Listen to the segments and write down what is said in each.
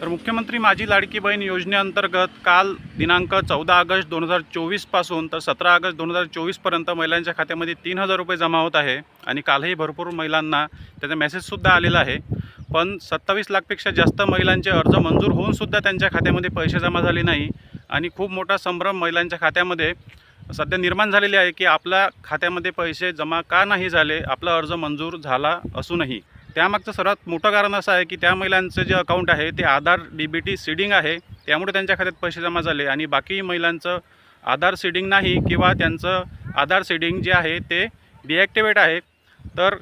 तर मुख्यमंत्री माझी लाडकी बहीण योजनेअंतर्गत काल दिनांक चौदा ऑगस्ट दोन हजार चोवीसपासून तर सतरा ऑगस्ट दोन हजार चोवीसपर्यंत महिलांच्या खात्यामध्ये तीन हजार रुपये जमा होत आहे आणि कालही भरपूर महिलांना त्याचा मेसेजसुद्धा आलेला आहे. पण सत्तावीस लाखपेक्षा जास्त महिलांचे अर्ज मंजूर होऊनसुद्धा त्यांच्या खात्यामध्ये पैसे जमा झाले नाही आणि खूप मोठा संभ्रम महिलांच्या खात्यामध्ये सध्या निर्माण झालेले आहे की आपल्या खात्यामध्ये पैसे जमा का नाही झाले आपला अर्ज मंजूर झाला असूनही. त्यामागचं सर्वात मोठं कारण असं आहे की त्या महिलांचं जे अकाउंट आहे ते Aadhaar D B T seeding आहे. त्यामुळे त्यांच्या खात्यात पैसे जमा झाले आणि बाकी महिलांचं आधार सीडिंग नाही किंवा त्यांचं आधार सीडिंग जे आहे ते डिॲक्टिवेट आहे. तर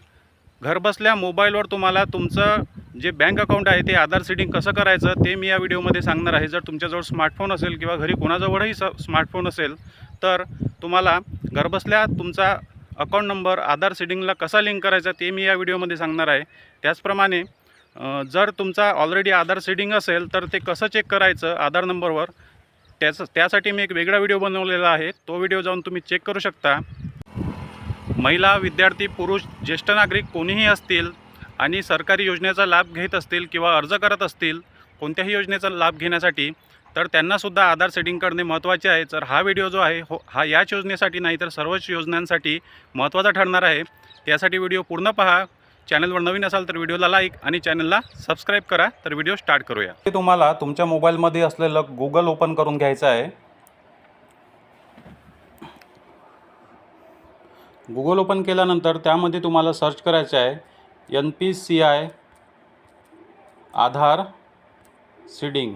घरबसल्या मोबाईलवर तुम्हाला तुमचं जे बँक अकाउंट आहे ते आधार सीडिंग कसं करायचं ते मी या व्हिडिओमध्ये सांगणार आहे. जर तुमच्याजवळ स्मार्टफोन असेल किंवा घरी कोणाजवळही स स्मार्टफोन असेल तर तुम्हाला घरबसल्या तुमचा अकाउंट नंबर आधार सेटिंगला कसा लिंक करायचा ते मी या व्हिडिओमध्ये सांगणार आहे. त्याचप्रमाणे जर तुमचा ऑलरेडी आधार सेटिंग असेल तर ते कसं चेक करायचं आधार नंबरवर त्याचं त्यासाठी मी एक वेगळा व्हिडिओ बनवलेला आहे. तो व्हिडिओ जाऊन तुम्ही चेक करू शकता. महिला विद्यार्थी पुरुष ज्येष्ठ नागरिक कोणीही असतील आणि सरकारी योजनेचा लाभ घेत असतील किंवा अर्ज करत असतील कोणत्याही योजनेचा लाभ घेण्यासाठी तर त्यांनासुद्धा आधार सेटिंग करणे महत्त्वाचे आहे. तर हा व्हिडिओ जो आहे हो हा याच योजनेसाठी नाही तर सर्वच योजनांसाठी महत्त्वाचा ठरणार आहे. त्यासाठी व्हिडिओ पूर्ण पहा. चॅनलवर नवीन असाल तर व्हिडिओला लाईक आणि चॅनलला सबस्क्राईब करा. तर व्हिडिओ स्टार्ट करूया. ते तुम्हाला तुमच्या मोबाईलमध्ये असलेलं गुगल ओपन करून घ्यायचं आहे. गुगल ओपन केल्यानंतर त्यामध्ये तुम्हाला सर्च करायचं आहे. N P C I Aadhaar seeding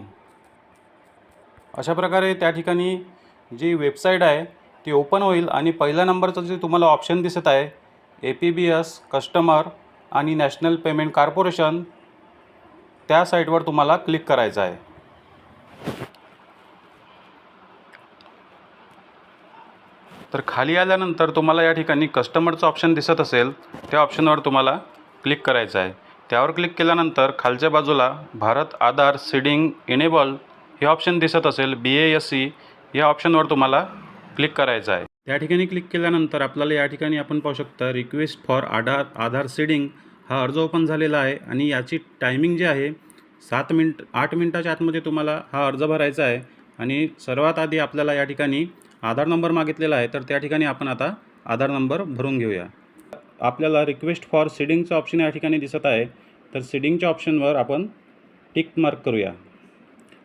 अशा प्रकारे त्या ठिकाणी जी वेबसाईट आहे ती ओपन होईल आणि पहिल्या नंबरचं जे तुम्हाला ऑप्शन दिसत आहे A P B S customer आणि नॅशनल पेमेंट कॉर्पोरेशन त्या साईटवर तुम्हाला क्लिक करायचं आहे. तर खाली आल्यानंतर तुम्हाला या ठिकाणी कस्टमरचं ऑप्शन दिसत असेल त्या ऑप्शनवर तुम्हाला क्लिक करायचं आहे. त्यावर क्लिक केल्यानंतर खालच्या बाजूला भारत आधार सीडिंग इनेबल हे ऑप्शन दिसत असेल बी ए एस सी या ऑप्शनवर तुम्हाला क्लिक करायचं आहे. त्या ठिकाणी क्लिक केल्यानंतर आपल्याला या ठिकाणी आपण पाहू शकता request for Aadhaar Aadhaar seeding हा अर्ज ओपन झालेला आहे आणि याची टायमिंग जी आहे सात मिनिट आठ मिनटाच्या आतमध्ये तुम्हाला हा अर्ज भरायचा आहे आणि सर्वात आधी आपल्याला या ठिकाणी आधार नंबर मागितलेला आहे तर त्या ठिकाणी आपण आता आधार नंबर भरून घेऊया. आपल्याला रिक्वेस्ट फॉर सीडिंगचं ऑप्शन या ठिकाणी दिसत आहे तर सीडिंगच्या ऑप्शनवर आपण टिक मार्क करूया.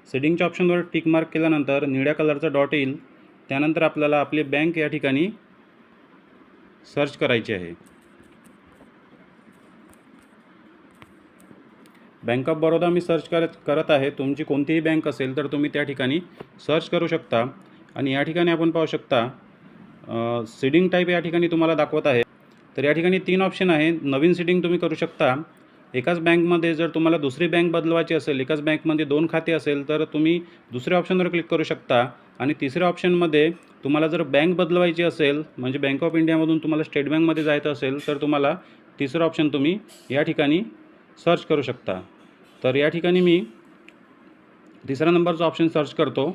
सेटिंगच्या ऑप्शनवर टिक मार्क केल्यानंतर निळ्या कलरचा डॉट येईल. त्यानंतर आपल्याला आपली बँक या ठिकाणी सर्च करायची आहे. बँक ऑफ बरोदा मी सर्च करत करत आहे. तुमची कोणतीही बँक असेल तर तुम्ही त्या ठिकाणी सर्च करू शकता. आणि या ठिकाणी आपण पाहू शकता सीडिंग टाईप या ठिकाणी तुम्हाला दाखवत आहे. तर या ठिकाणी तीन ऑप्शन आहे. नवीन सीडिंग तुम्ही करू शकता. एकाच बँकमध्ये जर तुम्हाला दुसरी बँक बदलवायची असेल एकाच बँकमध्ये दोन खाते असेल तर तुम्ही दुसऱ्या ऑप्शनवर क्लिक करू शकता. आणि तिसऱ्या ऑप्शनमध्ये तुम्हाला जर बँक बदलवायची असेल म्हणजे बँक ऑफ इंडियामधून तुम्हाला स्टेट बँकमध्ये जायचं असेल तर तुम्हाला तिसरं ऑप्शन तुम्ही या ठिकाणी सर्च करू शकता. तर या ठिकाणी मी तिसरा नंबरचा ऑप्शन सर्च करतो.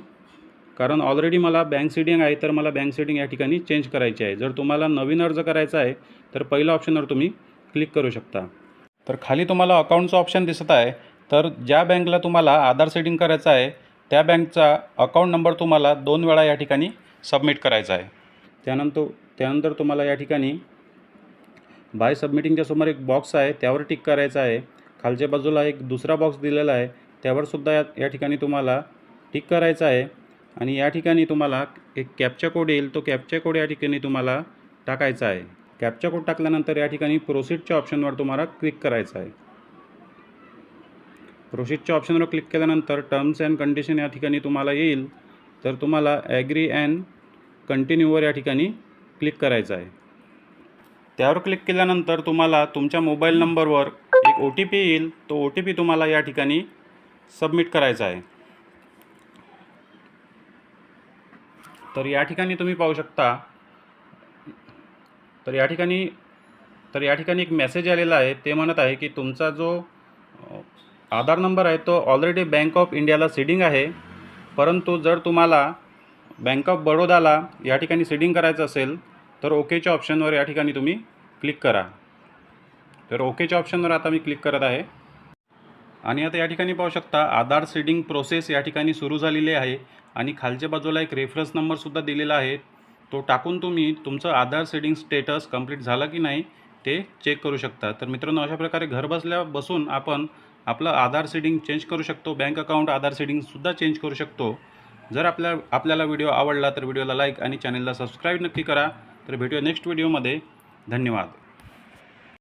कारण ऑलरेडी मला बँक सीडिंग आहे तर मला बँक सीडिंग या ठिकाणी चेंज करायची आहे. जर तुम्हाला नवीन अर्ज करायचा आहे तर पहिल्या ऑप्शनवर तुम्ही क्लिक करू शकता. तर खाली तुम्हाला अकाउंटचं ऑप्शन दिसत आहे. तर ज्या बँकला तुम्हाला आधार सेटिंग करायचं आहे त्या बँकचा अकाउंट नंबर तुम्हाला दोन वेळा या ठिकाणी सबमिट करायचा आहे. त्यानंतर त्यानंतर तुम्हाला या ठिकाणी बाय सबमिटिंगच्या समोर एक बॉक्स आहे त्यावर टिक करायचा आहे. खालच्या बाजूला एक दुसरा बॉक्स दिलेला आहे त्यावरसुद्धा या या ठिकाणी तुम्हाला टिक करायचं आहे. आणि या ठिकाणी तुम्हाला एक कॅपचा कोड येईल तो कॅपचा कोड या ठिकाणी तुम्हाला टाकायचा आहे. कॅपचा कोड टाकल्यानंतर या ठिकाणी प्रोसीडच्या ऑप्शनवर तुम्हाला क्लिक करायचं आहे. प्रोसीडच्या ऑप्शनवर क्लिक केल्यानंतर टर्म्स अँड कंडिशन या ठिकाणी तुम्हाला येईल. तर तुम्हाला ॲग्री अँड कंटिन्यूवर या ठिकाणी क्लिक करायचं आहे. त्यावर क्लिक केल्यानंतर तुम्हाला तुमच्या मोबाईल नंबरवर एक ओ टी पी येईल. तो ओ टी पी तुम्हाला या ठिकाणी सबमिट करायचा आहे. तर या ठिकाणी तुम्ही पाहू शकता तर या ठिकाणी तर या ठिकाणी एक मेसेज आलेला आहे. ते म्हणत आहे की तुमचा जो आधार नंबर आहे तो ऑलरेडी बँक ऑफ इंडियाला सीडिंग आहे. परंतु जर तुम्हाला बँक ऑफ बडोदाला या ठिकाणी सीडिंग करायचं असेल तर ओकेच्या ऑप्शनवर या ठिकाणी तुम्ही क्लिक करा. तर ओकेच्या ऑप्शनवर आता मी क्लिक करत आहे. आणि आता या ठिकाणी पाहू शकता आधार सीडिंग प्रोसेस या ठिकाणी सुरू झालेली आहे. आणि खालच्या बाजूला एक रेफरन्स नंबरसुद्धा दिलेला आहे. तो टाकून तुम्ही तुमचं आधार सेडिंग स्टेटस कंप्लीट झालं की नाही ते चेक करू शकता. तर मित्रांनो अशा प्रकारे घर बसल्या बसून आपण आपलं आधार सेडिंग चेंज करू शकतो. बँक अकाउंट आधार सेडिंगसुद्धा चेंज करू शकतो. जर आपल्या आपल्याला व्हिडिओ आवडला तर व्हिडिओला लाईक आणि चॅनलला सबस्क्राईब नक्की करा. तर भेटूया नेक्स्ट व्हिडिओमध्ये धन्यवाद.